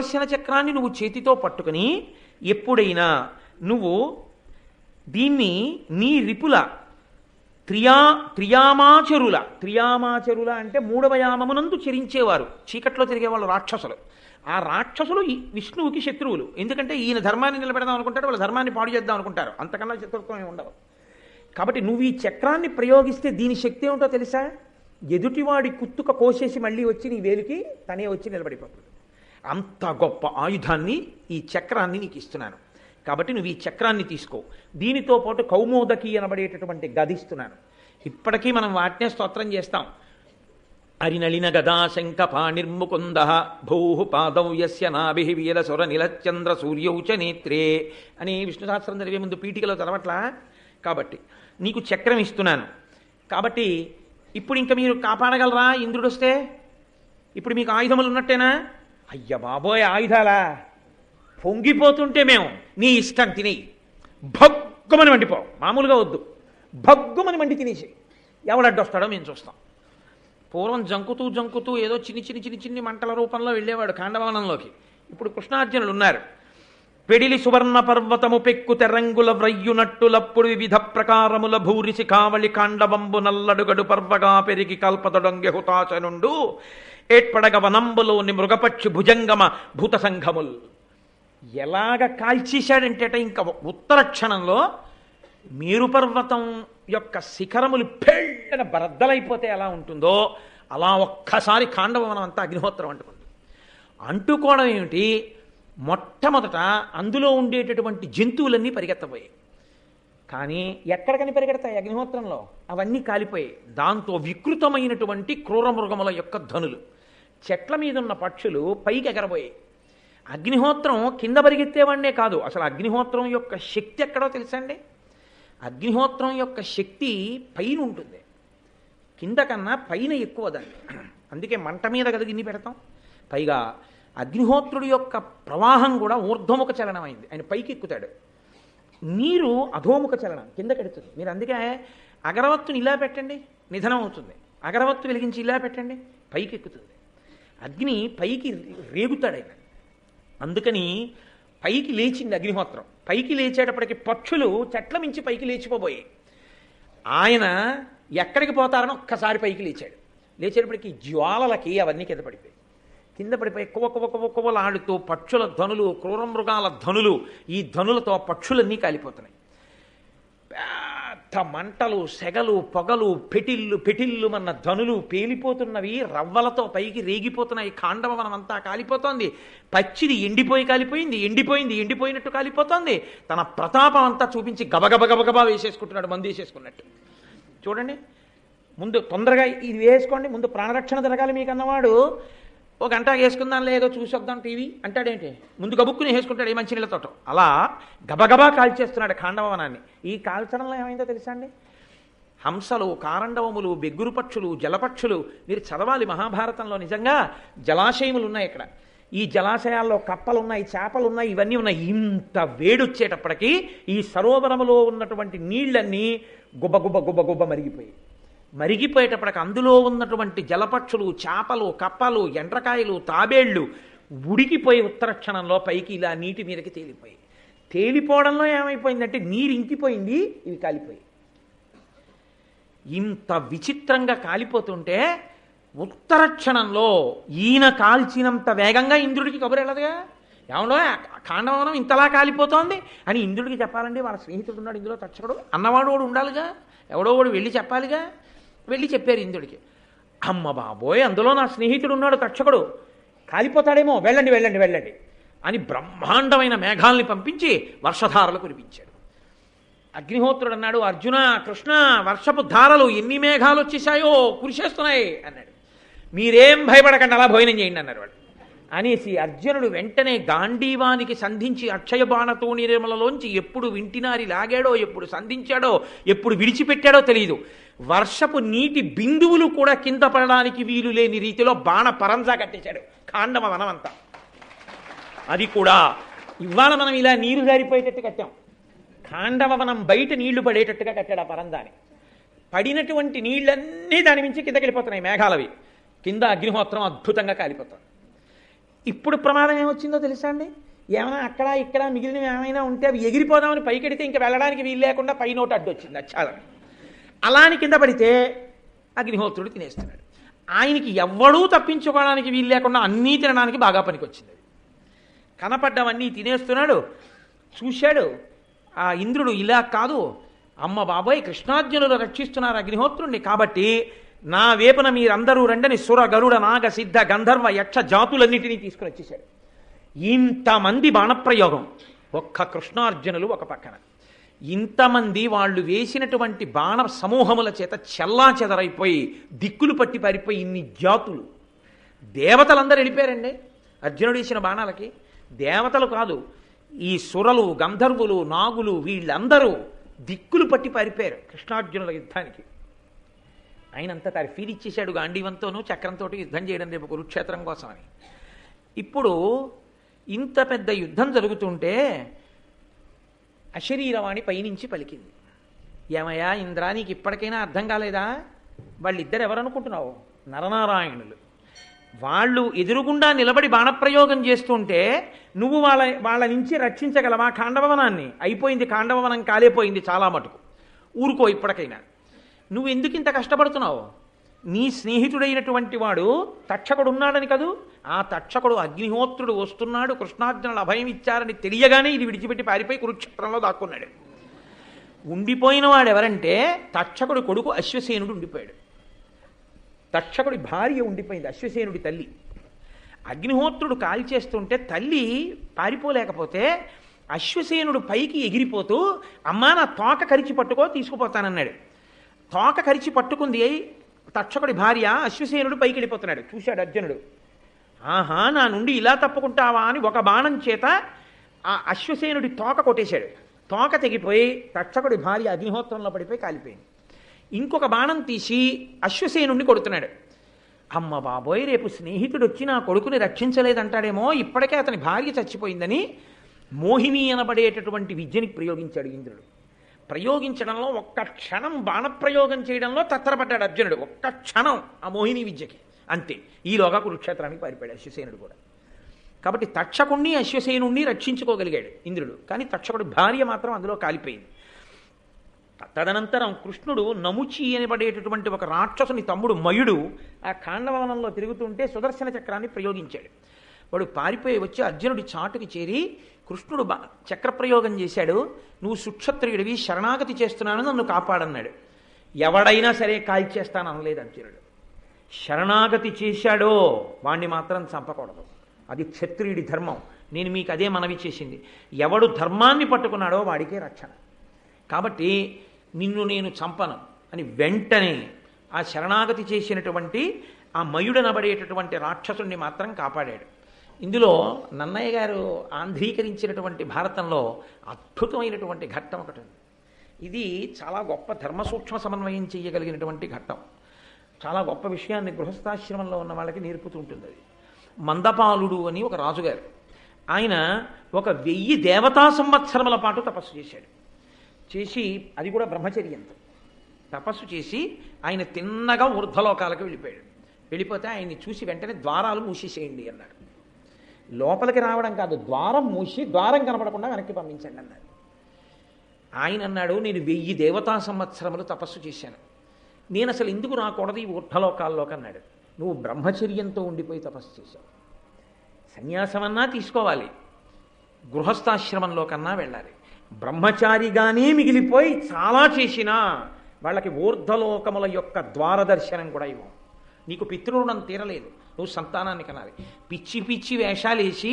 సుదర్శన చక్రాన్ని నువ్వు చేతితో పట్టుకుని ఎప్పుడైనా నువ్వు దీన్ని నీ రిపుల త్రియా త్రియామాచరుల త్రియామాచరుల అంటే మూడవ యామమునందు చరించేవారు చీకట్లో తిరిగేవాళ్ళు రాక్షసులు. ఆ రాక్షసులు ఈ విష్ణువుకి శత్రువులు. ఎందుకంటే ఈయన ధర్మాన్ని నిలబెడదాం అనుకుంటారు వాళ్ళ ధర్మాన్ని పాడు చేద్దాం అనుకుంటారు. అంతకన్నా శత్రుత్వం ఉండవు కాబట్టి నువ్వు ఈ చక్రాన్ని ప్రయోగిస్తే దీని శక్తి ఏమిటో తెలుసా? ఎదుటివాడి కుత్తుక కోసేసి మళ్ళీ వచ్చి నీ వేలికి తనే వచ్చి నిలబడిపోతుంది. అంత గొప్ప ఆయుధాన్ని ఈ చక్రాన్ని నీకు ఇస్తున్నాను. కాబట్టి నువ్వు ఈ చక్రాన్ని తీసుకో. దీనితో పాటు కౌమోదకి అనబడేటటువంటి గదిస్తున్నాను ఇప్పటికీ మనం వాటినే స్తోత్రం చేస్తాం. అరినళిన గదా శంఖ పాణిర్ముకుంద భూ పాదౌ యస్య నాభి వీరసుర నిలచంద్ర సూర్యౌ చ నేత్రే అని విష్ణు సహస్రం చదివే ముందు పీఠికలో చదవట్లా? కాబట్టి నీకు చక్రం ఇస్తున్నాను. కాబట్టి ఇప్పుడు ఇంకా మీరు కాపాడగలరా? ఇంద్రుడు వస్తే ఇప్పుడు మీకు ఆయుధములు ఉన్నట్టేనా అయ్య బాబోయ్ ఆయుధాలా? పొంగిపోతుంటే మేము నీ ఇష్టం తినేయి భగ్గుమని మండిపో. మామూలుగా వద్దు. భగ్గుమని మండి తినేసి ఎవడడ్డొస్తాడో మేము చూస్తాం. పూర్వం జంకుతూ జంకుతూ ఏదో చిన్ని చిన్ని చిన్ని చిన్ని మంటల రూపంలో వెళ్ళేవాడు కాండవనంలోకి ఇప్పుడు కృష్ణార్జునులు ఉన్నారు. పెడిలి సువర్ణ పర్వతము పెక్కు తెరంగుల వ్రయ్యునట్టులప్పుడు వివిధ ప్రకారముల భూరిసి కావలి కాండవంబు నల్లడుగడు పర్వగా పెరిగి కల్పతడొంగె హుతాచనుండు ఏట్పడగ వనంబులోని మృగపక్షి భుజంగమ భూత సంఘముల్ ఎలాగ కాల్చేశాడంటేట ఇంకా ఉత్తర క్షణంలో మేరుపర్వతం యొక్క శిఖరములు పెళ్ళన బరద్దలైపోతే ఎలా ఉంటుందో అలా ఒక్కసారి కాండవనం అంతా అగ్నిహోత్రం అంటుకుంది. అంటుకోవడం ఏమిటి? మొట్టమొదట అందులో ఉండేటటువంటి జంతువులన్నీ పరిగెత్తబోయాయి. కానీ ఎక్కడికని పరిగెడతాయి అగ్నిహోత్రంలో? అవన్నీ కాలిపోయాయి. దాంతో వికృతమైనటువంటి క్రూరమృగముల యొక్క ధనులు. చెట్ల మీద ఉన్న పక్షులు పైకి ఎగరబోయాయి. అగ్నిహోత్రం కింద పరిగెత్తేవాడే కాదు. అసలు అగ్నిహోత్రం యొక్క శక్తి ఎక్కడో తెలుసండి? అగ్నిహోత్రం యొక్క శక్తి పైన ఉంటుంది. కింద కన్నా పైన ఎక్కువ దాన్ని. అందుకే మంట మీద కదా గిన్ని పెడతాం. పైగా అగ్నిహోత్రుడి యొక్క ప్రవాహం కూడా ఊర్ధ్వముఖ చలనం అయింది ఆయన పైకి ఎక్కుతాడు. నీరు అధోముఖ చలనం కిందకెడుతుంది మీరు అందుకే అగరవత్తుని ఇలా పెట్టండి. నిధనం అవుతుంది. అగరవత్తు వెలిగించి ఇలా పెట్టండి. పైకి ఎక్కుతుంది. అగ్ని పైకి రేగుతాడు ఆయన. అందుకని పైకి లేచింది అగ్నిహోత్రం. పైకి లేచేటప్పటికి పక్షులు చెట్ల మించి పైకి లేచిపోబోయాయి. ఆయన ఎక్కడికి పోతారని ఒక్కసారి పైకి లేచాడు. లేచేటప్పటికి జ్వాలలకి అవన్నీ కింద పడిపోయాయి. కింద పడిపోయి కువ కువ కువ కువలాడుతూ పక్షుల ధనులు క్రూరమృగాల ధనులు ఈ ధనులతో పక్షులన్నీ కాలిపోతున్నాయి. పెద్ద మంటలు సెగలు పొగలు పెటిల్లు పెటిల్లు మన ధనులు పేలిపోతున్నవి రవ్వలతో పైకి రేగిపోతున్నాయి కాండవనం అంతా కాలిపోతోంది. పచ్చిది ఎండిపోయి కాలిపోయింది ఎండిపోయింది ఎండిపోయినట్టు కాలిపోతోంది. తన ప్రతాపం అంతా చూపించి గబగబ గబగబా వేసేసుకుంటున్నాడు మందు వేసేసుకున్నట్టు. చూడండి ముందు తొందరగా ఇది వేసుకోండి ముందు ప్రాణరక్షణ జరగాలి మీకు అన్నవాడు ఓ గంట వేసుకుందాం లేదో చూసొద్దాం టీవీ అంటాడేంటి? ముందు గబుక్కుని వేసుకుంటాడు ఏ మంచినీళ్ళతో అలా గబగబా కాల్చేస్తున్నాడు ఖాండవనాన్ని. ఈ కాల్చడంలో ఏమైందో తెలుసా అండి? హంసలు కారండవములు బెగ్గురు పక్షులు జలపక్షులు మీరు చదవాలి మహాభారతంలో నిజంగా జలాశయములు ఉన్నాయి ఇక్కడ. ఈ జలాశయాల్లో కప్పలు ఉన్నాయి చేపలు ఉన్నాయి ఇవన్నీ ఉన్నాయి. ఇంత వేడొచ్చేటప్పటికీ ఈ సరోవరములో ఉన్నటువంటి నీళ్ళన్నీ గుబ్బ గుబ్బ గుబ్బ గుబ్బ మరిగిపోయి మరిగిపోయేటప్పటికి అందులో ఉన్నటువంటి జలపక్షులు చేపలు కప్పలు ఎండ్రకాయలు తాబేళ్ళు ఉడికిపోయి ఉత్తరక్షణంలో పైకి ఇలా నీటి మీదకి తేలిపోయి తేలిపోవడంలో ఏమైపోయిందంటే నీరు ఇంకిపోయింది ఇవి కాలిపోయి ఇంత విచిత్రంగా కాలిపోతుంటే ఉత్తర క్షణంలో ఈయన కాల్చినంత వేగంగా ఇంద్రుడికి కబురు వెళ్ళదుగా? ఏమన్నా కాండవనం ఇంతలా కాలిపోతోంది అని ఇంద్రుడికి చెప్పాలండి వాళ్ళ స్నేహితుడు ఉన్నాడు ఇందులో తక్షకుడు అన్నవాడు వాడు ఉండాలిగా? ఎవడో వాడు వెళ్ళి చెప్పాలిగా? వెళ్ళి చెప్పారు ఇంద్రుడికి అమ్మ బాబోయ్ అందులో నా స్నేహితుడు ఉన్నాడు తక్షకుడు కాలిపోతాడేమో వెళ్ళండి వెళ్ళండి వెళ్ళండి అని బ్రహ్మాండమైన మేఘాల్ని పంపించి వర్షధారలు కురిపించాడు. అగ్నిహోత్రుడు అన్నాడు అర్జున కృష్ణ వర్షపు ధారలు ఎన్ని మేఘాలు వచ్చేసాయో కురిసేస్తున్నాయి అన్నాడు. మీరేం భయపడకండి అలా భోజనం చేయండి అన్నారు వాడు. అనేసి అర్జునుడు వెంటనే గాంధీవానికి సంధించి అక్షయ బాణతో నిర్మలలోంచి ఎప్పుడు వింటినారి లాగాడో ఎప్పుడు సంధించాడో ఎప్పుడు విడిచిపెట్టాడో తెలియదు వర్షపు నీటి బిందువులు కూడా కింద పడడానికి వీలు లేని రీతిలో బాణ పరంజా కట్టేశాడు. కాండమ వనమంతా. అది కూడా ఇవాళ మనం ఇలా నీరు జారిపోయేటట్టు కట్టాం. కాండవవనం బయట నీళ్ళు పడేటట్టుగా కట్టాడు ఆ పరంజాని. పడినటువంటి నీళ్ళన్నీ దాని మించి కిందకి వెళ్ళిపోతున్నాయి మేఘాలవి. కింద అగ్నిహోత్రం అద్భుతంగా కాలిపోతుంది. ఇప్పుడు ప్రమాదం ఏమొచ్చిందో తెలుసా అండి? ఏమైనా అక్కడ ఇక్కడ మిగిలినవి ఏమైనా ఉంటే అవి ఎగిరిపోదామని పైకెడితే ఇంకా వెళ్ళడానికి వీలు లేకుండా పైనోటి అడ్డు వచ్చింది అచ్చాలని అలాని కింద పడితే అగ్నిహోత్రుడు తినేస్తున్నాడు. ఆయనకి ఎవ్వడూ తప్పించుకోవడానికి వీలు లేకుండా అన్నీ తినడానికి బాగా పనికొచ్చింది. కనపడ్డవన్నీ తినేస్తున్నాడు. చూశాడు ఆ ఇంద్రుడు ఇలా కాదు అమ్మ బాబోయ్ కృష్ణార్జునులు రక్షిస్తున్నారు అగ్నిహోత్రుణ్ణి కాబట్టి నా వేపున మీరందరూ రెండని సుర గరుడ నాగ సిద్ధ గంధర్వ యక్ష జాతులన్నిటినీ తీసుకుని వచ్చేసాడు ఇంతమంది బాణప్రయోగం ఒక్క కృష్ణార్జునులు ఒక పక్కన. ఇంతమంది వాళ్ళు వేసినటువంటి బాణ సమూహముల చేత చెల్లా చెదరైపోయి దిక్కులు పట్టి పారిపోయి ఇన్ని జాతులు. దేవతలందరూ వెళ్ళిపోయారండి అర్జునుడు వేసిన బాణాలకి. దేవతలు కాదు ఈ సురలు గంధర్వులు నాగులు వీళ్ళందరూ దిక్కులు పట్టి పారిపోయారు కృష్ణార్జునుల యుద్ధానికి. ఆయన అంతా తాను ఫీల్ ఇచ్చేశాడు గాంధీవంతోనూ చక్రంతో యుద్ధం చేయడం రేపు కురుక్షేత్రం కోసమని. ఇప్పుడు ఇంత పెద్ద యుద్ధం జరుగుతుంటే అశరీరవాణి పైనుంచి పలికింది. ఏమయ్యా ఇంద్ర నీకు ఇప్పటికైనా అర్థం కాలేదా? వాళ్ళిద్దరు ఎవరనుకుంటున్నావు నరనారాయణులు. వాళ్ళు ఎదురుగుండా నిలబడి బాణప్రయోగం చేస్తుంటే నువ్వు వాళ్ళ వాళ్ళ నుంచి రక్షించగలవా కాండవవనాన్ని అయిపోయింది కాండవవనం కాలేపోయింది చాలా మటుకు. ఊరుకో ఇప్పటికైనా. నువ్వు ఎందుకు ఇంత కష్టపడుతున్నావు? నీ స్నేహితుడైనటువంటి వాడు తక్షకుడు ఉన్నాడని కదూ? ఆ తక్షకుడు అగ్నిహోత్రుడు వస్తున్నాడు కృష్ణార్జునులు అభయం ఇచ్చారని తెలియగానే ఇది విడిచిపెట్టి పారిపోయి కురుక్షేత్రంలో దాక్కున్నాడు. ఉండిపోయిన వాడు ఎవరంటే తక్షకుడి కొడుకు అశ్వసేనుడు ఉండిపోయాడు. తక్షకుడి భార్య ఉండిపోయింది అశ్వసేనుడి తల్లి. అగ్నిహోత్రుడు కాల్చేస్తుంటే తల్లి పారిపోలేకపోతే అశ్వసేనుడు పైకి ఎగిరిపోతూ అమ్మా నా తోక కరిచి పట్టుకో తీసుకుపోతానన్నాడు. తోక కరిచి పట్టుకుంది తక్షకుడి భార్య అశ్వసేనుడు పైకి వెళ్ళిపోతున్నాడు చూశాడు అర్జునుడు. ఆహా నా నుండి ఇలా తప్పుకుంటావా అని ఒక బాణం చేత ఆ అశ్వసేనుడి తోక కొట్టేశాడు. తోక తెగిపోయి తక్షకుడి భార్య అగ్నిహోత్రంలో పడిపోయి కాలిపోయింది. ఇంకొక బాణం తీసి అశ్వసేనుడిని కొడుతున్నాడు. అమ్మ బాబోయ్ రేపు స్నేహితుడు వచ్చి నా కొడుకుని రక్షించలేదంటాడేమో ఇప్పటికే అతని భార్య చచ్చిపోయిందని మోహిని అనబడేటటువంటి విద్యని ప్రయోగించాడు ఇంద్రుడు. ప్రయోగించడంలో ఒక్క క్షణం బాణప్రయోగం చేయడంలో తత్తరపడ్డాడు అర్జునుడు. ఒక్క క్షణం ఆ మోహిని విద్యకి. అంతే. ఈలోగా కురుక్షేత్రానికి పారిపోయాడు అశ్వసేనుడు కూడా. కాబట్టి తక్షకుణ్ణి అశ్వసేనుణ్ణి రక్షించుకోగలిగాడు ఇంద్రుడు. కానీ తక్షకుడి భార్య మాత్రం అందులో కాలిపోయింది. తదనంతరం కృష్ణుడు నముచి అనబడేటటువంటి ఒక రాక్షసుని తమ్ముడు మయుడు ఆ కాండవనంలో తిరుగుతుంటే సుదర్శన చక్రాన్ని ప్రయోగించాడు. వాడు పారిపోయి వచ్చి అర్జునుడి చాటుకి చేరి కృష్ణుడు చక్రప్రయోగం చేశాడు. నువ్వు సుక్షత్రియుడివి శరణాగతి చేస్తున్నాను నన్ను కాపాడన్నాడు. ఎవడైనా సరే కాల్చేస్తాను అనలేదు అర్జునుడు. శరణాగతి చేశాడో వాణ్ణి మాత్రం చంపకూడదు. అది క్షత్రియుడి ధర్మం. నేను మీకు అదే మనవి చేసింది. ఎవడు ధర్మాన్ని పట్టుకున్నాడో వాడికే రక్షణ. కాబట్టి నిన్ను నేను చంపను అని వెంటనే ఆ శరణాగతి చేసినటువంటి ఆ మయుడనబడేటటువంటి రాక్షసుణ్ణి మాత్రం కాపాడాడు. ఇందులో నన్నయ్య గారు ఆంధ్రీకరించినటువంటి భారతంలో అద్భుతమైనటువంటి ఘట్టం ఒకటి ఉంది. ఇది చాలా గొప్ప ధర్మ సూక్ష్మ సమన్వయం చేయగలిగినటువంటి ఘట్టం. చాలా గొప్ప విషయాన్ని గృహస్థాశ్రమంలో ఉన్న వాళ్ళకి నేర్పుతూ ఉంటుంది అది. మందపాలుడు అని ఒక రాజుగారు. ఆయన ఒక వెయ్యి దేవతా సంవత్సరముల పాటు తపస్సు చేశాడు. చేసి అది కూడా బ్రహ్మచర్యంతో తపస్సు చేసి ఆయన తిన్నగా ఊర్ధ్వలోకాలకు వెళ్ళిపోయాడు. వెళ్ళిపోతే ఆయన్ని చూసి వెంటనే ద్వారాలు మూసేసేయండి అన్నాడు. లోపలికి రావడం కాదు ద్వారం మూసి ద్వారం కనపడకుండా వెనక్కి పంపించండి అన్నాడు ఆయన అన్నాడు నేను వెయ్యి దేవతా సంవత్సరములు తపస్సు చేశాను. నేను అసలు ఎందుకు రాకూడదు ఈ ఊర్ధలోకాల్లోకి? అన్నాడు. నువ్వు బ్రహ్మచర్యంతో ఉండిపోయి తపస్సు చేశావు. సన్యాసమన్నా తీసుకోవాలి. గృహస్థాశ్రమంలో కన్నా వెళ్ళాలి. బ్రహ్మచారిగానే మిగిలిపోయి చాలా చేసినా వాళ్ళకి ఊర్ధలోకముల యొక్క ద్వారదర్శనం కూడా ఇవ్వం. నీకు పితృరుణం తీరలేదు. నువ్వు సంతానాన్ని కనాలి. పిచ్చి పిచ్చి వేషాలు వేసి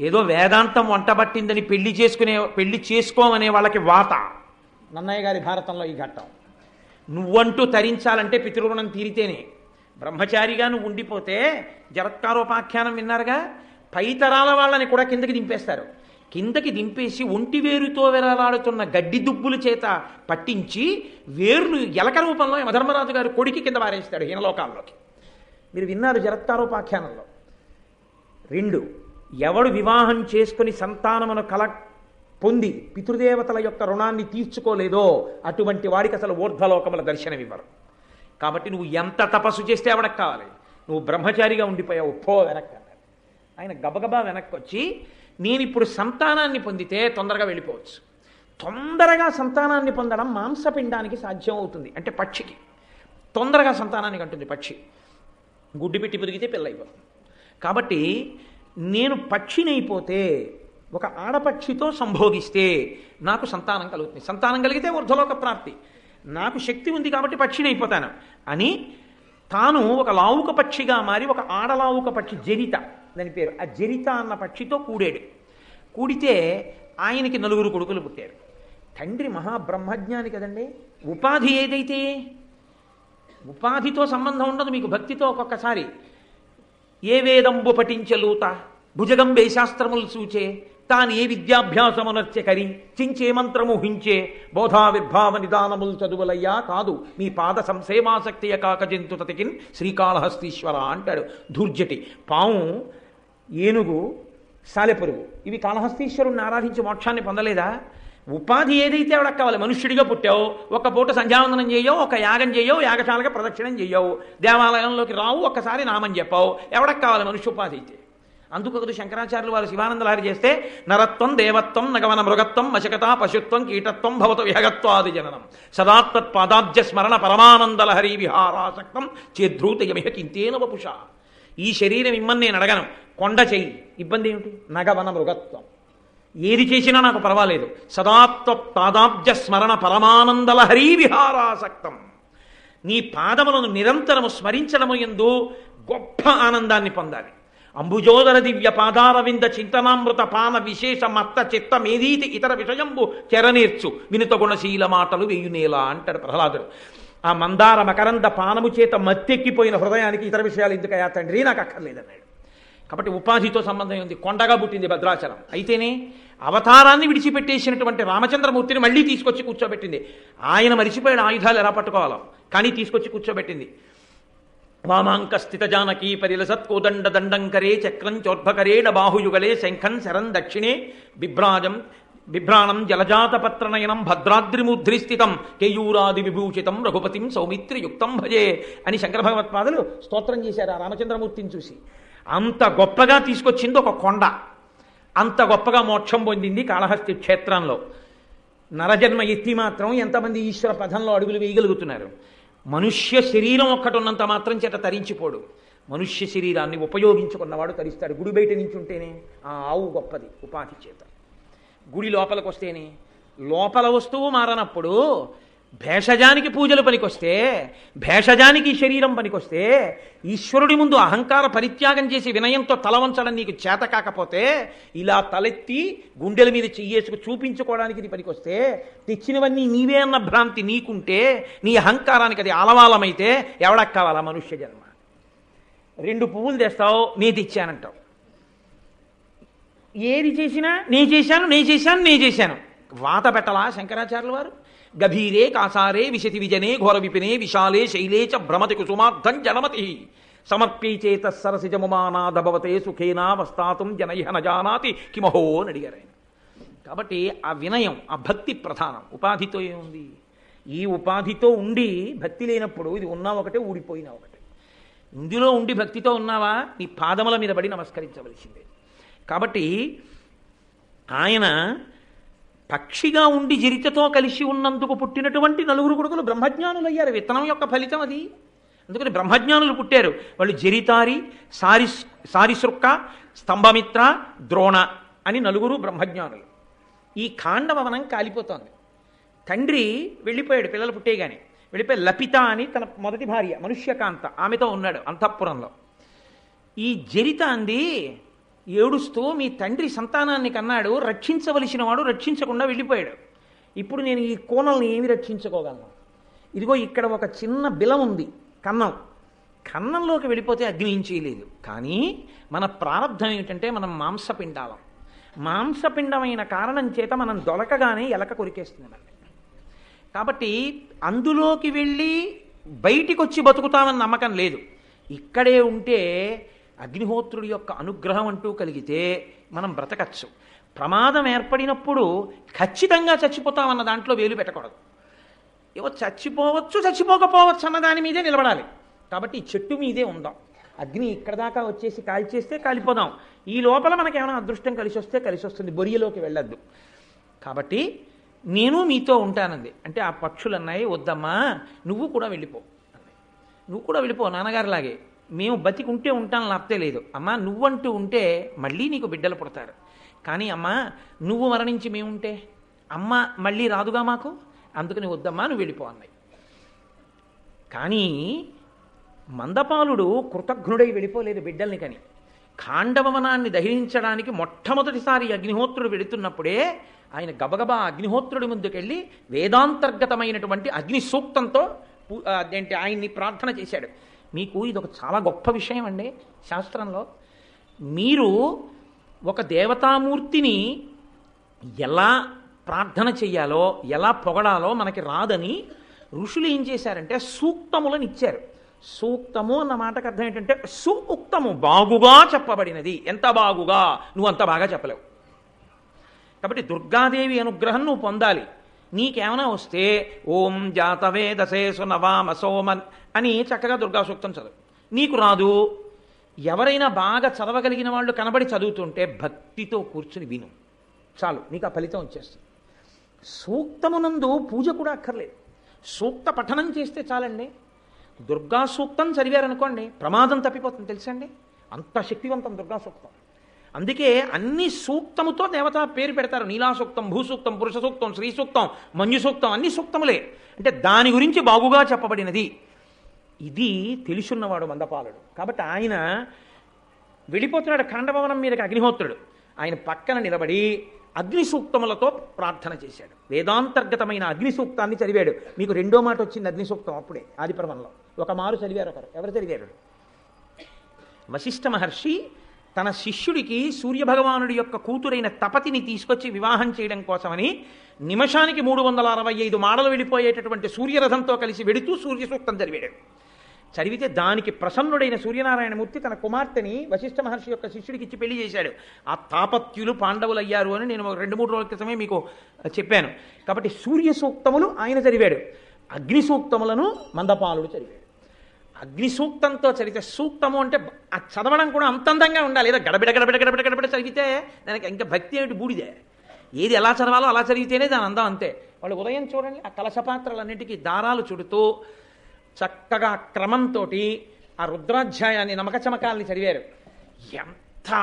ఏదో వేదాంతం వంటబట్టిందని పెళ్ళి చేసుకునే పెళ్ళి చేసుకోమనే వాళ్ళకి వాత నన్నయ్య గారి భారతంలో ఈ ఘట్టం. నువ్వంటూ తరించాలంటే పితృగుణం తీరితేనే. బ్రహ్మచారిగా నువ్వు ఉండిపోతే జరత్కారోపాఖ్యానం విన్నారుగా? పైతరాల వాళ్ళని కూడా కిందకి దింపేస్తారు. కిందకి దింపేసి ఒంటి వేరుతో విరలాడుతున్న గడ్డి దుబ్బుల చేత పట్టించి వేరును ఎలక రూపంలో యమధర్మరాజు గారు కొడికి కింద వారేస్తాడు హీనలోకాల్లోకి. మీరు విన్నారు జరత్తారోపాఖ్యానంలో. రెండు ఎవడు వివాహం చేసుకుని సంతానమును కల పొంది పితృదేవతల యొక్క రుణాన్ని తీర్చుకోలేదో అటువంటి వాడికి అసలు ఊర్ధ్వలోకముల దర్శనం ఇవ్వరు కాబట్టి నువ్వు ఎంత తపస్సు చేస్తే ఎవడకు కావాలి. నువ్వు బ్రహ్మచారిగా ఉండిపోయావు పో వెనక్కి ఆయన గబగబా వెనక్కి వచ్చి నేను ఇప్పుడు సంతానాన్ని పొందితే తొందరగా వెళ్ళిపోవచ్చు. తొందరగా సంతానాన్ని పొందడం మాంసపిండానికి సాధ్యం అవుతుంది అంటే పక్షికి. తొందరగా సంతానానికి అంటుంది పక్షి. గుడ్డి పెట్టి పెరిగితే పిల్ల అయిపోతుంది కాబట్టి నేను పక్షినైపోతే ఒక ఆడపక్షితో సంభోగిస్తే నాకు సంతానం కలుగుతుంది. సంతానం కలిగితే ఊర్ధ్వలోక ప్రాప్తి. నాకు శక్తి ఉంది కాబట్టి పక్షినైపోతాను. అని తాను ఒక లావుక పక్షిగా మారి ఒక ఆడలావుక పక్షి జరిత దాని పేరు. ఆ జరిత అన్న పక్షితో కూడాడు. కూడితే ఆయనకి నలుగురు కొడుకులు పుట్టారు. తండ్రి మహాబ్రహ్మజ్ఞాని కదండి. ఉపాధి ఏదైతే ఉపాధితో సంబంధం ఉండదు మీకు భక్తితో ఒక్కొక్కసారి. ఏ వేదంబు పఠించలూత భుజగంబే శాస్త్రములు సూచే తాను ఏ విద్యాభ్యాసమునర్చె కరి చించే మంత్రము హించే బోధావిర్భావ నిదానములు చదువులయ్యా కాదు. మీ పాద సంసేమాసక్తియ కాక జంతు తతికిన్ శ్రీకాళహస్తీశ్వర అంటాడు. ధూర్జటి పాము ఏనుగు సాలెపురుగు. ఇవి కాళహస్తీశ్వరుణ్ణి ఆరాధించి మోక్షాన్ని పొందలేదా? ఉపాధి ఏదైతే ఆవిడ కావాలి మనుష్యుడిగా పుట్టావు ఒక పూట సంధ్యావందనం చేయవు ఒక యాగం చేయవు యాగశాలగా ప్రదక్షిణం చేయవు దేవాలయంలోకి రావు ఒక్కసారి నామని చెప్పావు ఎవడకు కావాలి మనుష్య ఉపాధి అయితే? అందుకు శంకరాచార్యులు వారు శివానందలారి చేస్తే నరత్వం దేవత్వం నగవన మృగత్వం మశకత పశుత్వం కీటత్వం భవత విహగత్వాది జననం. సదాత్మత్ పాదాబ్జ స్మరణ పరమానందలహరి విహారాసక్తం చేద్రూతయమిహ కింతేన వపుష. ఈ శరీరం ఇమ్మని నేను అడగను. కొండ చెయ్యి. ఇబ్బంది ఏమిటి? నగవన మృగత్వం. ఏది చేసినా నాకు పర్వాలేదు. సదాత్వ పాదాబ్జ స్మరణ పరమానందలహరీ విహారాసక్తం. నీ పాదములను నిరంతరము స్మరించడము ఎందు గొప్ప ఆనందాన్ని పొందాలి. అంబుజోదర దివ్య పాదారవింద చింతనామృత పాన విశేష మత్త చిత్త మేదీతి ఇతర విషయంబు చెరనేర్చు. వినుత గుణశీల మాటలు వేయునేలా అంటాడు ప్రహ్లాదుడు. ఆ మందార మకరంద పానము చేత మత్తెక్కిపోయిన హృదయానికి ఇతర విషయాలు ఎందుకయ్యా తండ్రి? నాకు అక్కర్లేదన్నాడు. కాబట్టి ఉపాధితో సంబంధం ఉంది. కొండగా పుట్టింది భద్రాచలం. అయితేనే అవతారాన్ని విడిచిపెట్టేసినటువంటి రామచంద్రమూర్తిని మళ్ళీ తీసుకొచ్చి కూర్చోబెట్టింది. ఆయన మరిచిపోయిన ఆయుధాలు ఎలా పట్టుకోవాలో? కానీ తీసుకొచ్చి కూర్చోబెట్టింది. వామాంక స్థిత జానకీ పరిలసత్ కోదండ దండంకరే చక్రం చోర్భకరేణ బాహుయుగలే శంఖం శరం దక్షిణే బిభ్రాజం బిభ్రాణం జలజాతపత్రనయనం భద్రాద్రిముద్రి స్థితం కేయూరాది విభూషితం రఘుపతిం సౌమిత్రియుక్తం భజే అని శంకర భగవత్పాదులు స్తోత్రం చేశారు ఆ రామచంద్రమూర్తిని చూసి. అంత గొప్పగా తీసుకొచ్చింది ఒక కొండ. అంత గొప్పగా మోక్షం పొందింది కాళహస్తి క్షేత్రంలో. నరజన్మ ఎత్తి మాత్రం ఎంతమంది ఈశ్వర పదంలో అడుగులు వేయగలుగుతున్నారు. మనుష్య శరీరం ఒక్కటి ఉన్నంత మాత్రం చేత తరించిపోడు. మనుష్య శరీరాన్ని ఉపయోగించుకున్నవాడు తరిస్తాడు. గుడి బయట నుంచి ఉంటేనే ఆ ఆవు గొప్పది ఉపాధి చేత. గుడి లోపలికి వస్తేనే లోపల వస్తువు మారనప్పుడు భేషజానికి పూజలు పనికొస్తే భేషజానికి శరీరం పనికొస్తే ఈశ్వరుడి ముందు అహంకార పరిత్యాగం చేసి వినయంతో తల వంచడం నీకు చేత కాకపోతే ఇలా తలెత్తి గుండెల మీద చెయ్యేసుకు చూపించుకోవడానికి ఇది పనికొస్తే తెచ్చినవన్నీ నీవే అన్న భ్రాంతి నీకుంటే నీ అహంకారానికి అది ఆలవాలమైతే ఎవడకు కావాలా మనుష్య జన్మ? రెండు పువ్వులు తెస్తావు నీ తెచ్చానంటావు. ఏది చేసినా నే చేశాను నే చేశాను నే చేశాను. వాత పెట్టలా శంకరాచార్యుల వారు? గభీరే కాసారే విశతి విజనే ఘోర విపినే విశాలే శైలే చ భ్రమతి కుసుమార్థం జనమతి. సమర్పీచేత సరసిజముమానాదభవతే సుఖేనా వస్తాతుం జనైహ నజానాతి కిమహో అని అడిగారు ఆయన కాబట్టి ఆ వినయం ఆ భక్తి ప్రధానం. ఉపాధితో ఏముంది? ఈ ఉపాధితో ఉండి భక్తి లేనప్పుడు ఇది ఉన్నా ఒకటే ఊడిపోయినా ఒకటే. ఇందులో ఉండి భక్తితో ఉన్నావా? నీ పాదముల మీద పడి నమస్కరించవలసిందే. కాబట్టి ఆయన పక్షిగా ఉండి జరితతో కలిసి ఉన్నందుకు పుట్టినటువంటి నలుగురు కొడుకులు బ్రహ్మజ్ఞానులయ్యారు. విత్తనం యొక్క ఫలితం అది. అందుకని బ్రహ్మజ్ఞానులు పుట్టారు. వాళ్ళు జరితారి సారి సారిసృక్క స్తంభమిత్ర ద్రోణ అని నలుగురు బ్రహ్మజ్ఞానులు. ఈ కాండవనం కాలిపోతోంది. తండ్రి వెళ్ళిపోయాడు పిల్లలు పుట్టేగానే వెళ్ళిపోయి లపిత అని తన మొదటి భార్య మనుష్యకాంత ఆమెతో ఉన్నాడు అంతఃపురంలో. ఈ జరిత అంది ఏడుస్తూ మీ తండ్రి సంతానాన్ని కన్నాడు రక్షించవలసిన వాడు రక్షించకుండా వెళ్ళిపోయాడు. ఇప్పుడు నేను ఈ కోనల్ని ఏమి రక్షించుకోగలను? ఇదిగో ఇక్కడ ఒక చిన్న బిలం ఉంది కన్నం. కన్నంలోకి వెళ్ళిపోతే అగ్ని చేయలేదు కానీ మన ప్రారంధం ఏమిటంటే మనం మాంసపిండాలం. మాంసపిండమైన కారణం చేత మనం దొలకగానే ఎలక కొరికేస్తుంది మనల్ని. కాబట్టి అందులోకి వెళ్ళి బయటికి వచ్చి బతుకుతామని నమ్మకం లేదు. ఇక్కడే ఉంటే అగ్నిహోత్రుడి యొక్క అనుగ్రహం అంటూ కలిగితే మనం బ్రతకచ్చు. ప్రమాదం ఏర్పడినప్పుడు ఖచ్చితంగా చచ్చిపోతామన్న దాంట్లో వేలు పెట్టకూడదు. ఏవో చచ్చిపోవచ్చు చచ్చిపోకపోవచ్చు అన్న దాని మీదే నిలబడాలి. కాబట్టి చెట్టు మీదే ఉందాం. అగ్ని ఇక్కడ దాకా వచ్చేసి కాల్చేస్తే కాలిపోదాం. ఈ లోపల మనకేమైనా అదృష్టం కలిసి వస్తే కలిసి వస్తుంది. బొరియలోకి వెళ్ళొద్దు. కాబట్టి నేను మీతో ఉంటానంది. అంటే ఆ పక్షులు అన్నాయి వద్దమ్మా నువ్వు కూడా వెళ్ళిపో. నువ్వు కూడా వెళ్ళిపో నాన్నగారిలాగే. మేము బతికుంటే ఉంటాం లాప్తే లేదు. అమ్మా నువ్వంటూ ఉంటే మళ్ళీ నీకు బిడ్డలు పుడతారు. కానీ అమ్మా నువ్వు మరణించి మేముంటే? అమ్మ మళ్ళీ రాదుగా మాకు? అందుకని వద్దమ్మా నువ్వు వెళ్ళిపో అన్నాయి కానీ మందపాలుడు కృతఘ్నుడై వెళ్ళిపోలేదు బిడ్డల్ని కని. ఖాండవనాన్ని దహించడానికి మొట్టమొదటిసారి అగ్నిహోత్రుడు వెళుతున్నప్పుడే ఆయన గబగబా అగ్నిహోత్రుడి ముందుకెళ్ళి వేదాంతర్గతమైనటువంటి అగ్ని సూక్తంతో అదేంటి ఆయన్ని ప్రార్థన చేశాడు. మీకు ఇది ఒక చాలా గొప్ప విషయం అండి శాస్త్రంలో. మీరు ఒక దేవతామూర్తిని ఎలా ప్రార్థన చెయ్యాలో ఎలా పొగడాలో మనకి రాదని ఋషులు ఏం చేశారంటే సూక్తములను ఇచ్చారు. సూక్తము అన్న మాటకు అర్థం ఏంటంటే సూక్తము బాగుగా చెప్పబడినది. ఎంత బాగుగా? నువ్వు అంత బాగా చెప్పలేవు. కాబట్టి దుర్గాదేవి అనుగ్రహం నువ్వు పొందాలి. నీకేమైనా వస్తే ఓం జాతవేదసే సునవామ సోమన్ అని చక్కగా దుర్గా సూక్తం చదువు. నీకు రాదు. ఎవరైనా బాగా చదవగలిగిన వాళ్ళు కనబడి చదువుతుంటే భక్తితో కూర్చుని విను. చాలు నీకు ఆ ఫలితం వచ్చేస్తుంది. సూక్తమునందు పూజ కూడా అక్కర్లేదు. సూక్త పఠనం చేస్తే చాలండి. దుర్గా సూక్తం చదివారనుకోండి ప్రమాదం తప్పిపోతుంది తెలుసండి? అంత శక్తివంతం దుర్గా సూక్తం అందుకే అన్ని సూక్తముతో దేవత పేరు పెడతారు. నీలా సూక్తం భూసూక్తం పురుష సూక్తం శ్రీ సూక్తం మంజు సూక్తం అన్ని సూక్తములే. అంటే దాని గురించి బాగుగా చెప్పబడినది. ఇది తెలుసున్నవాడు మందపాలుడు. కాబట్టి ఆయన వెళ్ళిపోతున్నాడు ఖండభవనం మీదకి అగ్నిహోత్రుడు. ఆయన పక్కన నిలబడి అగ్ని సూక్తములతో ప్రార్థన చేశాడు. వేదాంతర్గతమైన అగ్ని సూక్తాన్ని చదివాడు. మీకు రెండో మాట వచ్చింది అగ్ని సూక్తం అప్పుడే ఆదిపర్వంలో. ఒక మారు చదివారు ఒకరు. ఎవరు చదివారు? వశిష్ఠ మహర్షి తన శిష్యుడికి సూర్యభగవానుడి యొక్క కూతురైన తపతిని తీసుకొచ్చి వివాహం చేయడం కోసమని నిమిషానికి మూడు వందల అరవై ఐదు మాడలు వెళ్ళిపోయేటటువంటి సూర్యరథంతో కలిసి వెడుతూ సూర్య సూక్తం చదివాడు చదివితే దానికి ప్రసన్నుడైన సూర్యనారాయణమూర్తి తన కుమార్తెని వశిష్ఠ మహర్షి యొక్క శిష్యుడికి ఇచ్చి పెళ్ళి చేశాడు. ఆ తాపత్యులు పాండవులు అయ్యారు అని నేను రెండు మూడు రోజుల క్రితమే మీకు చెప్పాను. కాబట్టి సూర్య సూక్తములు ఆయన చదివాడు. అగ్ని సూక్తములను మందపాలుడు చదివాడు. అగ్ని సూక్తంతో చదివితే సూక్తము అంటే ఆ చదవడం కూడా అంత అందంగా ఉండాలి. ఏదో గడబిడ గడబిడ గడబిడ గడబిడ చదివితే దానికి ఇంకా భక్తి ఏమిటి? బూడిదే. ఏది ఎలా చదవాలో అలా చదివితేనే దాని అందం అంతే. వాళ్ళు ఉదయం చూడండి ఆ కలశపాత్రలన్నిటికీ దారాలు చుడుతూ చక్కగా క్రమంతో ఆ రుద్రాధ్యాయాన్ని నమక చమకాలని చదివారు. ఎంత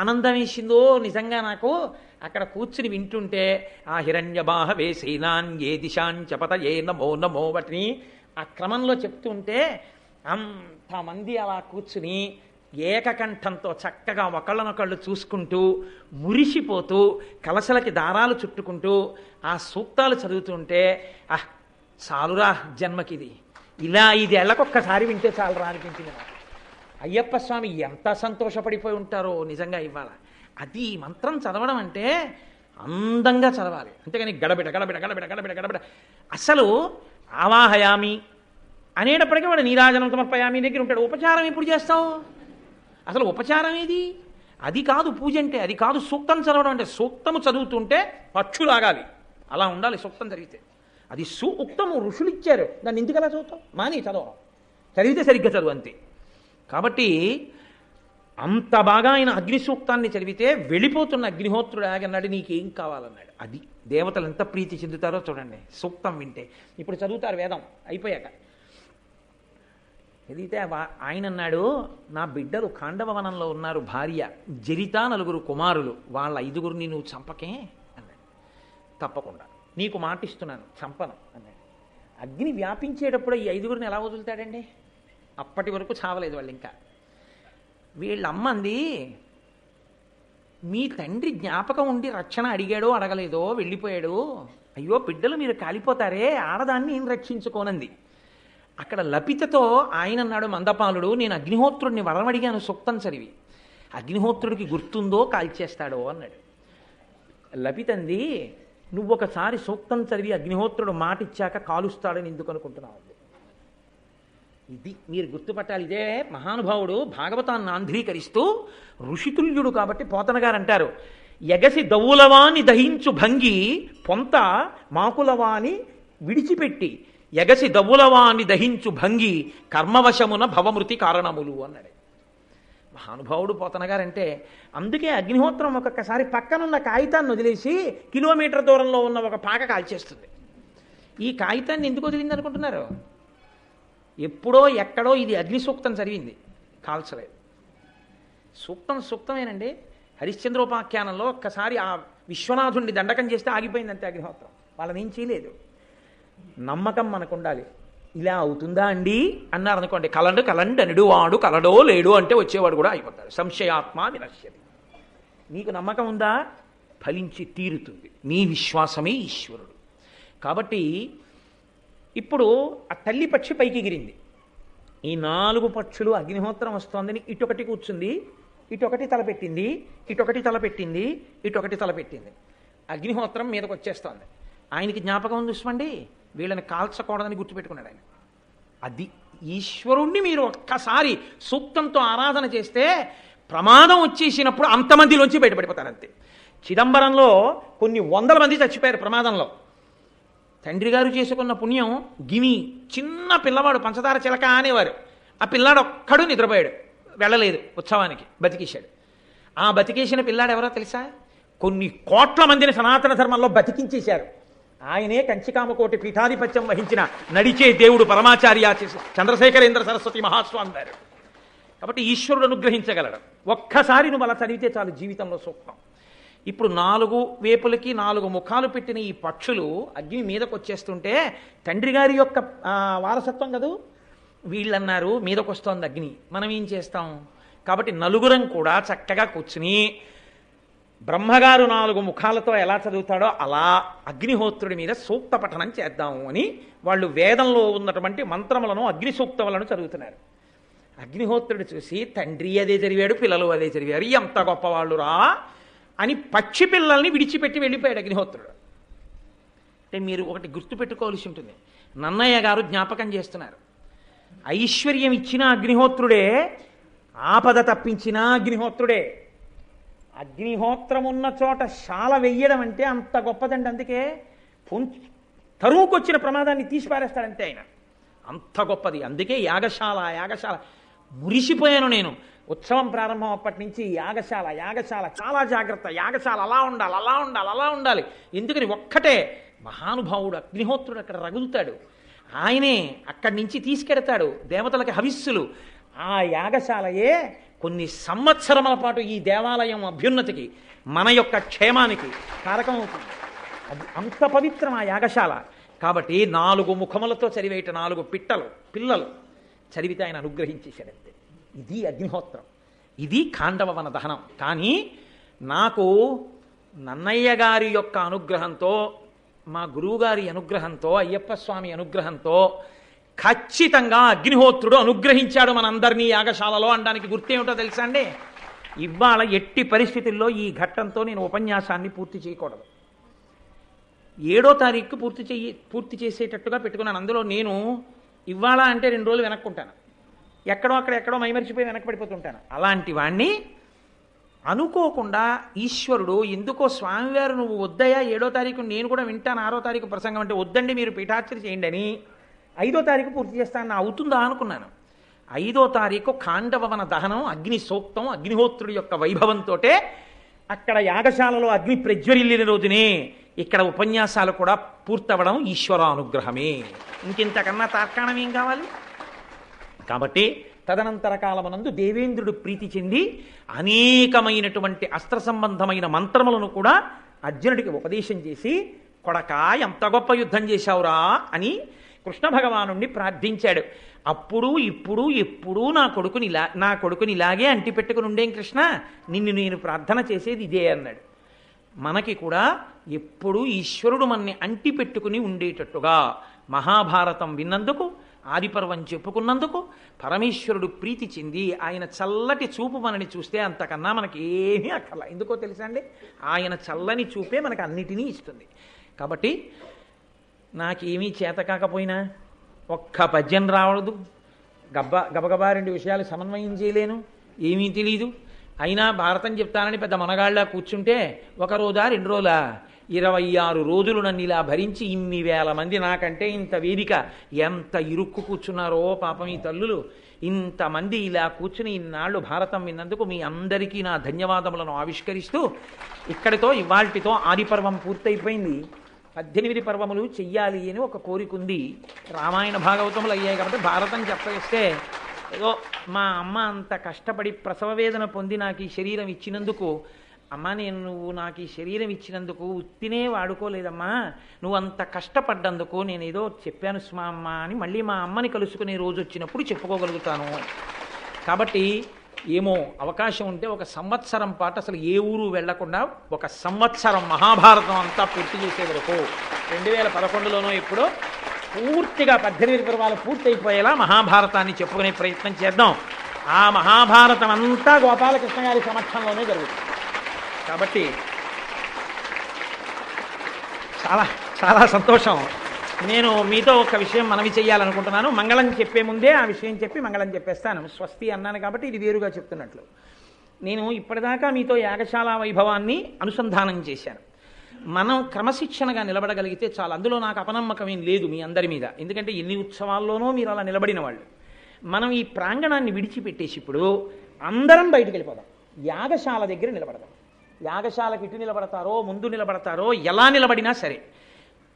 ఆనందం వేసిందో నిజంగా నాకు. అక్కడ కూర్చుని వింటుంటే ఆ హిరణ్యబాహ వేసేనాన్ ఏ దిశాన్ చపత ఏ నమో నమో వాటిని ఆ క్రమంలో చెప్తుంటే అంతమంది అలా కూర్చుని ఏకకంఠంతో చక్కగా ఒకళ్ళనొకళ్ళు చూసుకుంటూ మురిసిపోతూ కలసలకి దారాలు చుట్టుకుంటూ ఆ సూక్తాలు చదువుతుంటే ఆహ్ చాలురా జన్మకిది. ఇలా ఐదేళ్ళకొక్కసారి వింటే చాలురా అనిపించింది నాకు. అయ్యప్ప స్వామి ఎంత సంతోషపడిపోయి ఉంటారో నిజంగా ఇవ్వాల. అది మంత్రం చదవడం అంటే అందంగా చదవాలి. అంతేగాని గడబిడ గడబిడ గడబిడ గడబిడ గడబిడ. అసలు ఆవాహయామి అనేటప్పటికీ వాడు నీరాజనం సమర్పయామి దగ్గర ఉంటాడు. ఉపచారం ఎప్పుడు చేస్తావు? అసలు ఉపచారం ఏది? అది కాదు పూజ అంటే అది కాదు సూక్తం చదవడం అంటే. సూక్తము చదువుతుంటే పక్షులాగాలి. అలా ఉండాలి సూక్తం చదివితే. అది సూక్తము ఋషులు ఇచ్చారు దాన్ని ఎందుకు అలా చదువుతాం మాని చదవడం. చదివితే సరిగ్గా చదువు అంతే. కాబట్టి అంత బాగా ఆయన అగ్ని సూక్తాన్ని చదివితే వెళ్ళిపోతున్న అగ్నిహోత్రుడు ఆగన్నాడు నీకేం కావాలన్నాడు. అది దేవతలు ఎంత ప్రీతి చెందుతారో చూడండి. సూక్తం వింటే. ఇప్పుడు చదువుతారు వేదం. అయిపోయాక. ఎదిగితే వా- ఆయన అన్నాడు నా బిడ్డలు ఖాండవవనంలో ఉన్నారు భార్య జరిత నలుగురు కుమారులు వాళ్ళ ఐదుగురిని నువ్వు చంపకే అన్నాడు. తప్పకుండా. నీకు మాటిస్తున్నాను చంపను అన్నాడు. అగ్ని వ్యాపించేటప్పుడు ఈ ఐదుగురిని ఎలా వదులుతాడండి? అప్పటి వరకు చావలేదు వాళ్ళు ఇంకా వీళ్ళమ్మంది మీ తండ్రి జ్ఞాపకం ఉండి రక్షణ అడిగాడో అడగలేదో వెళ్ళిపోయాడు అయ్యో బిడ్డలు మీరు కాలిపోతారే ఆడదాన్ని నేను రక్షించుకోనంది? అక్కడ లపితతో ఆయన అన్నాడు మందపాలుడు నేను అగ్నిహోత్రుడిని వరం అడిగాను సూక్తం చదివి. అగ్నిహోత్రుడికి గుర్తుందో కాల్చేస్తాడో అన్నాడు. లపితంది నువ్వు ఒకసారి సూక్తం చదివి అగ్నిహోత్రుడు మాట ఇచ్చాక కాలుస్తాడని ఎందుకు అనుకుంటున్నావు? ఇది మీరు గుర్తుపట్టాలి ఇదే మహానుభావుడు భాగవతాన్ని ఆంధ్రీకరిస్తూ ఋషితుల్యుడు కాబట్టి పోతన గారు అంటారు ఎగసి దవులవాని దహించు భంగి పొంత మాకులవాని విడిచిపెట్టి ఎగసి దవ్వులవాని దహించు భంగి కర్మవశమున భవమృతి కారణములు అన్నాడు. మహానుభావుడు పోతనగారంటే అందుకే అగ్నిహోత్రం ఒక్కొక్కసారి పక్కనున్న కాగితాన్ని వదిలేసి కిలోమీటర్ దూరంలో ఉన్న ఒక పాక కాల్చేస్తుంది. ఈ కాగితాన్ని ఎందుకు వదిలింది అనుకుంటున్నారు ఎప్పుడో ఎక్కడో ఇది అగ్ని సూక్తం చదివింది. కాల్చలేదు. సూక్తం సూక్తమేనండి. హరిశ్చంద్రోపాఖ్యానంలో ఒక్కసారి ఆ విశ్వనాథుణ్ణి దండకం చేస్తే ఆగిపోయింది అంతే అగ్నిహోత్రం. వాళ్ళని ఏం చేయలేదు. నమ్మకం మనకు ఉండాలి ఇలా అవుతుందా అండి? అన్నారు అనుకోండి కలండు కలండనుడు వాడు కలడో లేడు అంటే వచ్చేవాడు కూడా అయిపోతాడు. సంశయాత్మ వినశ్యది నీకు నమ్మకం ఉందా? ఫలించి తీరుతుంది. నీ విశ్వాసమే ఈశ్వరుడు. కాబట్టి ఇప్పుడు ఆ తల్లి పక్షి పైకి ఎగిరింది. ఈ నాలుగు పక్షులు అగ్నిహోత్రం వస్తోందని ఇటొకటి కూర్చుంది ఇటొకటి తలపెట్టింది ఇటొకటి తలపెట్టింది ఇటొకటి తలపెట్టింది. అగ్నిహోత్రం మీదకి వచ్చేస్తోంది ఆయనకి జ్ఞాపకం చూసుకోండి వీళ్ళని కాల్చకూడదని గుర్తుపెట్టుకున్నాడు ఆయన. అది ఈశ్వరుణ్ణి మీరు ఒక్కసారి సూక్తంతో ఆరాధన చేస్తే ప్రమాదం వచ్చేసినప్పుడు అంతమందిలోంచి బయటపడిపోతారు అంతే చిదంబరంలో కొన్ని వందల మంది చచ్చిపోయారు ప్రమాదంలో. తండ్రి గారు చేసుకున్న పుణ్యం గిని చిన్న పిల్లవాడు పంచదార చిలక అనేవారు. ఆ పిల్లాడు ఒక్కడు నిద్రపోయాడు వెళ్ళలేదు ఉత్సవానికి బతికేశాడు. ఆ బతికేసిన పిల్లాడు ఎవరో తెలుసా? కొన్ని కోట్ల మందిని సనాతన ధర్మంలో బతికించేశారు. ఆయనే కంచికామకోటి పీఠాధిపత్యం వహించిన నడిచే దేవుడు పరమాచార్య చంద్రశేఖరేంద్ర సరస్వతి మహాస్వామి గారు కాబట్టి ఈశ్వరుడు అనుగ్రహించగలడు. ఒక్కసారి నువ్వు అలా చదివితే చాలు జీవితంలో సూక్తం ఇప్పుడు నాలుగు వేపులకి నాలుగు ముఖాలు పెట్టిన ఈ పక్షులు అగ్ని మీదకు వచ్చేస్తుంటే తండ్రి గారి యొక్క వారసత్వం కదూ? వీళ్ళన్నారు మీదకొస్తోంది అగ్ని. మనం ఏం చేస్తాం? కాబట్టి నలుగురం కూడా చక్కగా కూర్చుని బ్రహ్మగారు నాలుగు ముఖాలతో ఎలా చదువుతాడో అలా అగ్నిహోత్రుడి మీద సూక్త పఠనం చేద్దాము అని వాళ్ళు వేదంలో ఉన్నటువంటి మంత్రములను అగ్ని సూక్తములను చదువుతున్నారు. అగ్నిహోత్రుడు చూసి తండ్రి అదే చదివాడు పిల్లలు అదే చదివారు ఎంత గొప్పవాళ్ళు రా అని పక్షి పిల్లల్ని విడిచిపెట్టి వెళ్ళిపోయాడు అగ్నిహోత్రుడు. అంటే మీరు ఒకటి గుర్తుపెట్టుకోవాల్సి ఉంటుంది. నన్నయ్య గారు జ్ఞాపకం చేస్తున్నారు. ఐశ్వర్యం ఇచ్చిన అగ్నిహోత్రుడే ఆపద తప్పించిన అగ్నిహోత్రుడే అగ్నిహోత్రం ఉన్న చోట శాల వెయ్యడం అంటే అంత గొప్పదండి. అందుకే పొంచ్ తరువుకొచ్చిన ప్రమాదాన్ని తీసిపారేస్తాడంతే ఆయన. అంత గొప్పది. అందుకే యాగశాల యాగశాల. మురిసిపోయాను నేను. ఉత్సవం ప్రారంభం అప్పటి నుంచి యాగశాల యాగశాల. చాలా జాగ్రత్త. యాగశాల అలా ఉండాలి అలా ఉండాలి అలా ఉండాలి. ఎందుకని ఒక్కటే మహానుభావుడు అగ్నిహోత్రుడు అక్కడ రగులుతాడు. ఆయనే అక్కడి నుంచి తీసుకెడతాడు దేవతలకి హవిస్సులు. ఆ యాగశాలయే కొన్ని సంవత్సరముల పాటు ఈ దేవాలయం అభ్యున్నతికి మన యొక్క క్షేమానికి కారకం అవుతుంది. అది అంత పవిత్రం ఆ యాగశాల. కాబట్టి నాలుగు ముఖములతో చదివేట నాలుగు పిట్టలు పిల్లలు చదివితే ఆయన అనుగ్రహించేశాడంతే ఇది అగ్నిహోత్రం. ఇది ఖాండవవన దహనం. కానీ నాకు నన్నయ్య గారి యొక్క అనుగ్రహంతో మా గురువుగారి అనుగ్రహంతో అయ్యప్ప స్వామి అనుగ్రహంతో ఖచ్చితంగా అగ్నిహోత్రుడు అనుగ్రహించాడు మనందరినీ యాగశాలలో అనడానికి. గుర్తేమిటో తెలుసా అండి? ఇవాళ ఎట్టి పరిస్థితుల్లో ఈ ఘట్టంతో నేను ఉపన్యాసాన్ని పూర్తి చేయకూడదు. ఏడో తారీఖు పూర్తి చెయ్యి పూర్తి చేసేటట్టుగా పెట్టుకున్నాను. అందులో నేను ఇవాళ అంటే రెండు రోజులు వెనక్కుంటాను. ఎక్కడో అక్కడ ఎక్కడో మైమరిచిపోయి వెనకపడిపోతుంటాను అలాంటి వాణ్ణి అనుకోకుండా ఈశ్వరుడు ఎందుకో స్వామివారు నువ్వు వద్దయా ఏడో తారీఖు నేను కూడా వింటాను. ఆరో తారీఖు ప్రసంగం అంటే వద్దండి మీరు పీఠార్చన చేయండి అని ఐదో తారీఖు పూర్తి చేస్తాను అవుతుందా అనుకున్నాను. ఐదో తారీఖు కాండవవన దహనం అగ్ని సూక్తం అగ్నిహోత్రుడి యొక్క వైభవంతో అక్కడ యాగశాలలో అగ్ని ప్రజ్వరిల్లిన రోజునే ఇక్కడ ఉపన్యాసాలు కూడా పూర్తవడం ఈశ్వరానుగ్రహమే. ఇంకింతకన్నా తార్కాణం ఏం కావాలి? కాబట్టి తదనంతర కాలమునందు దేవేంద్రుడు ప్రీతి చెంది అనేకమైనటువంటి అస్త్ర సంబంధమైన మంత్రములను కూడా అర్జునుడికి ఉపదేశం చేసి కొడక ఎంత గొప్ప యుద్ధం చేశావురా అని కృష్ణ భగవానుణ్ణి ప్రార్థించాడు. అప్పుడు ఇప్పుడు ఎప్పుడూ నా కొడుకుని ఇలా నా కొడుకుని ఇలాగే అంటిపెట్టుకుని ఉండేం కృష్ణ? నిన్ను నేను ప్రార్థన చేసేది ఇదే అన్నాడు. మనకి కూడా ఎప్పుడూ ఈశ్వరుడు మనని అంటిపెట్టుకుని ఉండేటట్టుగా మహాభారతం విన్నందుకు ఆదిపర్వం చెప్పుకున్నందుకు పరమేశ్వరుడు ప్రీతి చెంది ఆయన చల్లటి చూపు మనని చూస్తే అంతకన్నా మనకి ఏమీ అక్కర్లా. ఎందుకో తెలుసా అండి? ఆయన చల్లని చూపే మనకు అన్నిటినీ ఇస్తుంది. కాబట్టి నాకేమీ చేత కాకపోయినా ఒక్క పద్యం రావడదు. గబ్బ గబగబా రెండు విషయాలు సమన్వయం చేయలేను. ఏమీ తెలీదు. అయినా భారతం చెప్తానని పెద్ద మనగాళ్ళ కూర్చుంటే ఒక రోజా రెండు రోజులా? ఇరవై ఆరు రోజులు నన్ను ఇలా భరించి ఇన్ని వేల మంది నాకంటే ఇంత వేదిక ఎంత ఇరుక్కు కూర్చున్నారో పాపం ఈ తల్లులు. ఇంతమంది ఇలా కూర్చుని ఇన్నాళ్ళు భారతం విన్నందుకు మీ అందరికీ నా ధన్యవాదములను ఆవిష్కరిస్తూ ఇక్కడితో ఇవాల్టితో ఆదిపర్వం పూర్తయిపోయింది. పద్దెనిమిది పర్వములు చెయ్యాలి అని ఒక కోరిక ఉంది. రామాయణ భాగవతములు అయ్యాయి కాబట్టి భారతం చెప్పేస్తే ఏదో మా అమ్మ అంత కష్టపడి ప్రసవ వేదన పొంది నాకు ఈ శరీరం ఇచ్చినందుకు అమ్మ నేను నువ్వు నాకు ఈ శరీరం ఇచ్చినందుకు ఉత్తినే వాడుకోలేదమ్మా. నువ్వు అంత కష్టపడ్డందుకు నేను ఏదో చెప్పాను స్మా అమ్మ అని మళ్ళీ మా అమ్మని కలుసుకునే రోజు వచ్చినప్పుడు చెప్పుకోగలుగుతాను. కాబట్టి ఏమో అవకాశం ఉంటే ఒక సంవత్సరం పాటు అసలు ఏ ఊరు వెళ్ళకుండా ఒక సంవత్సరం మహాభారతం అంతా పూర్తి చేసే వరకు రెండు వేల పదకొండులోనో ఎప్పుడో పూర్తిగా పద్దెనిమిది పర్వాలు పూర్తయిపోయేలా మహాభారతాన్ని చెప్పుకునే ప్రయత్నం చేద్దాం. ఆ మహాభారతం అంతా గోపాలకృష్ణ గారి సమక్షంలోనే జరుగుతుంది. కాబట్టి చాలా చాలా సంతోషం. నేను మీతో ఒక విషయం మనవి చేయాలనుకుంటున్నాను మంగళం చెప్పే ముందే ఆ విషయం చెప్పి మంగళం చెప్పేస్తాను. స్వస్తి అన్నాను కాబట్టి ఇది వేరుగా చెప్తున్నట్లు. నేను ఇప్పటిదాకా మీతో యాగశాల వైభవాన్ని అనుసంధానం చేశాను. మనం క్రమశిక్షణగా నిలబడగలిగితే చాలా. అందులో నాకు అపనమ్మకం ఏం లేదు మీ అందరి మీద. ఎందుకంటే ఎన్ని ఉత్సవాల్లోనూ మీరు అలా నిలబడిన వాళ్ళు. మనం ఈ ప్రాంగణాన్ని విడిచిపెట్టేసి ఇప్పుడు అందరం బయటికి వెళ్ళిపోదాం. యాగశాల దగ్గర నిలబడదాం. యాగశాలకి ఇటు నిలబడతారో ముందు నిలబడతారో ఎలా నిలబడినా సరే.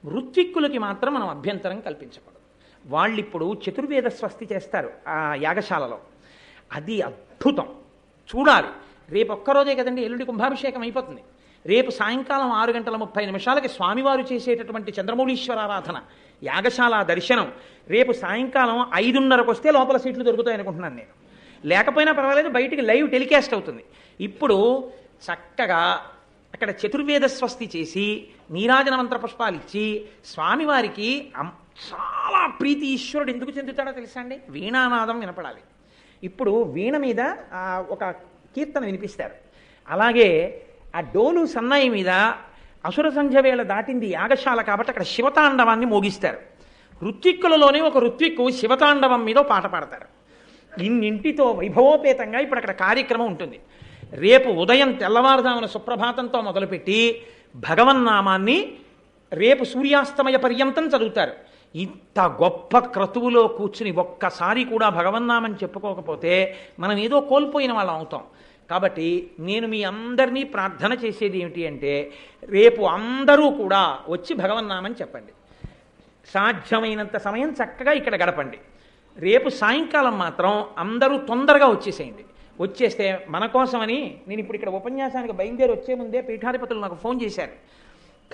ఋత్విక్కులకి మాత్రం మనం అభ్యంతరం కల్పించకూడదు. వాళ్ళు ఇప్పుడు చతుర్వేద స్వస్తి చేస్తారు ఆ యాగశాలలో. అది అద్భుతం. చూడాలి. రేపు ఒక్కరోజే కదండి ఎల్లుడి కుంభాభిషేకం అయిపోతుంది. రేపు సాయంకాలం ఆరు గంటల ముప్పై నిమిషాలకి స్వామివారు చేసేటటువంటి చంద్రమౌళీశ్వరారాధన యాగశాల దర్శనం. రేపు సాయంకాలం ఐదున్నరకు వస్తే లోపల సీట్లు దొరుకుతాయి అనుకుంటున్నాను నేను. లేకపోయినా పర్వాలేదు బయటికి లైవ్ టెలికాస్ట్ అవుతుంది. ఇప్పుడు చక్కగా అక్కడ చతుర్వేద స్వస్తి చేసి నీరాజన మంత్ర పుష్పాలు ఇచ్చి స్వామివారికి చాలా ప్రీతి ఈశ్వరుడు ఎందుకు చెందుతాడో తెలుసా అండి? వీణానాదం వినపడాలి. ఇప్పుడు వీణ మీద ఒక కీర్తన వినిపిస్తారు. అలాగే ఆ డోలు సన్నాయి మీద అసుర సంధ్య వేళ దాటింది యాగశాల కాబట్టి అక్కడ శివతాండవాన్ని మోగిస్తారు. ఋత్విక్కులలోనే ఒక ఋత్విక్కు శివతాండవం మీద పాట పాడతారు. ఇన్నింటితో వైభవోపేతంగా ఇప్పుడు అక్కడ కార్యక్రమం ఉంటుంది. రేపు ఉదయం తెల్లవారుజామున సుప్రభాతంతో మొదలుపెట్టి భగవన్నామాన్ని రేపు సూర్యాస్తమయ పర్యంతం చదువుతారు. ఇంత గొప్ప క్రతువులో కూర్చుని ఒక్కసారి కూడా భగవన్నామని చెప్పుకోకపోతే మనం ఏదో కోల్పోయిన వాళ్ళం అవుతాం. కాబట్టి నేను మీ అందరినీ ప్రార్థన చేసేది ఏమిటి అంటే రేపు అందరూ కూడా వచ్చి భగవన్నామని చెప్పండి. సాధ్యమైనంత సమయం చక్కగా ఇక్కడ గడపండి. రేపు సాయంకాలం మాత్రం అందరూ తొందరగా వచ్చేసేయండి. వచ్చేస్తే మన కోసమని నేను ఇప్పుడు ఇక్కడ ఉపన్యాసానికి బయలుదేరి వచ్చే ముందే పీఠాధిపతులు నాకు ఫోన్ చేశారు.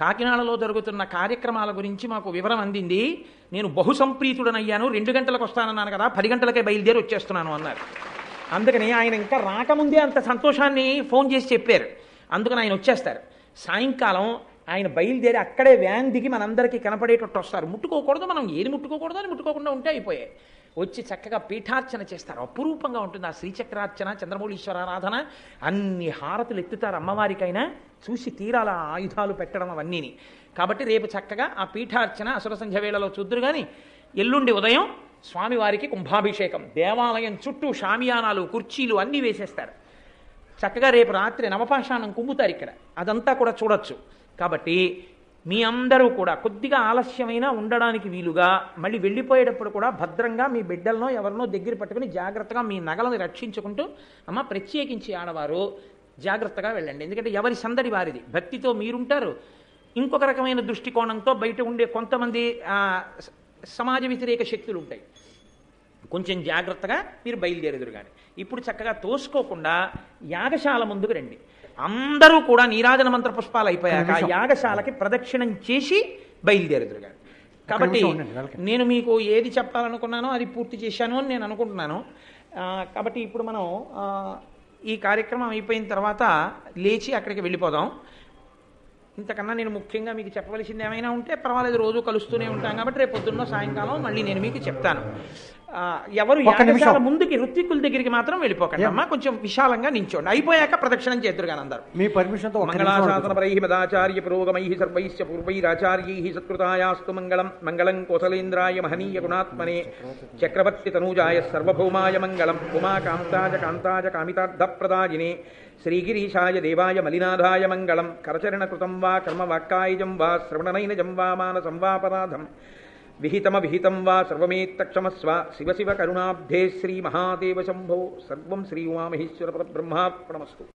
కాకినాడలో జరుగుతున్న కార్యక్రమాల గురించి మాకు వివరం అందింది. నేను బహుసంప్రీతుడనయ్యాను. రెండు గంటలకు వస్తానన్నాను కదా పది గంటలకే బయలుదేరి వచ్చేస్తున్నాను అన్నారు. అందుకని ఆయన ఇంకా రాకముందే అంత సంతోషాన్ని ఫోన్ చేసి చెప్పారు. అందుకని ఆయన వచ్చేస్తారు. సాయంకాలం ఆయన బయలుదేరి అక్కడే వ్యాన్ దిగి మనందరికీ కనపడేటట్టు వస్తారు. ముట్టుకోకూడదు మనం ఏది ముట్టుకోకూడదు అని ముట్టుకోకుండా ఉంటే అయిపోయాయి. వచ్చి చక్కగా పీఠార్చన చేస్తారు. అపురూపంగా ఉంటుంది ఆ శ్రీచక్రార్చన చంద్రమౌళీశ్వర ఆరాధన అన్ని హారతులు ఎత్తుతారు అమ్మవారికైనా. చూసి తీరాల ఆయుధాలు పెట్టడం అవన్నీని. కాబట్టి రేపు చక్కగా ఆ పీఠార్చన అసుర సంధ్య వేళలో చూద్దరు కానీ ఎల్లుండి ఉదయం స్వామివారికి కుంభాభిషేకం. దేవాలయం చుట్టూ షామియానాలు కుర్చీలు అన్నీ వేసేస్తారు. చక్కగా రేపు రాత్రి నవపాషాణం కుంగుతారు ఇక్కడ. అదంతా కూడా చూడొచ్చు. కాబట్టి మీ అందరూ కూడా కొద్దిగా ఆలస్యమైనా ఉండడానికి వీలుగా మళ్ళీ వెళ్ళిపోయేటప్పుడు కూడా భద్రంగా మీ బిడ్డలనో ఎవరినో దగ్గర పట్టుకుని జాగ్రత్తగా మీ నగలను రక్షించుకుంటూ అమ్మ ప్రత్యేకించి ఆడవారు జాగ్రత్తగా వెళ్ళండి. ఎందుకంటే ఎవరి సందడి వారిది. భక్తితో మీరుంటారు. ఇంకొక రకమైన దృష్టికోణంతో బయట ఉండే కొంతమంది సమాజ వ్యతిరేక శక్తులు ఉంటాయి కొంచెం జాగ్రత్తగా మీరు బయలుదేరేదురు కానీ ఇప్పుడు చక్కగా తోసుకోకుండా యాగశాల ముందుకు రండి. అందరూ కూడా నీరాజన మంత్ర పుష్పాలు అయిపోయాక. యాగశాలకి ప్రదక్షిణం చేసి బయలుదేరేదురు కానీ కాబట్టి. నేను మీకు ఏది చెప్పాలనుకున్నానో అది పూర్తి చేశాను అని నేను అనుకుంటున్నాను కాబట్టి ఇప్పుడు మనం ఈ కార్యక్రమం అయిపోయిన తర్వాత లేచి అక్కడికి వెళ్ళిపోదాం ఇంతకన్నా నేను ముఖ్యంగా మీకు చెప్పవలసింది ఏమైనా ఉంటే పర్వాలేదు రోజు కలుస్తూనే ఉంటాం కాబట్టి రేపు పొద్దున్న సాయంకాలం మళ్ళీ నేను మీకు చెప్తాను ఎవరు. యాగశాల ముందుకి ఋత్వికుల దగ్గరికి మాత్రం వెళ్ళిపోకండి అమ్మా కొంచెం విశాలంగా నించోండి అయిపోయాక ప్రదక్షిణం చేద్దరు కానీ అందరూ మీ పర్మిషన్తో ఒక్క నిమిషం మంగళాశాసన అడుగుతాను. పరై మదాచార్య పురోగమై సర్వైశ్చ పూర్వైరాచార్యై సత్కృతాయాస్తు మంగళం మంగళం కోసలేంద్రాయ మహనీయ గుణాత్మనే చక్రవర్తి తనూజాయ సర్వభౌమాయ మంగళం ఉమాకాంతాజ కాంతాజ కామితార్థప్రదాయినే శ్రీగిరీశాయ దేవాయ మలినాథాయ మంగళం. కరచరణకృతం వా కర్మవాక్కాయజం వా శ్రవణనైనజం వా మానసం వాపరాధం విహితమ విహితం వా సర్వమేత్తక్షమస్వ. శివ శివ కరుణాబ్ధే శ్రీ మహాదేవ శంభో. సర్వం శ్రీ ఉమామహేశ్వర పరబ్రహ్మార్పణమస్తు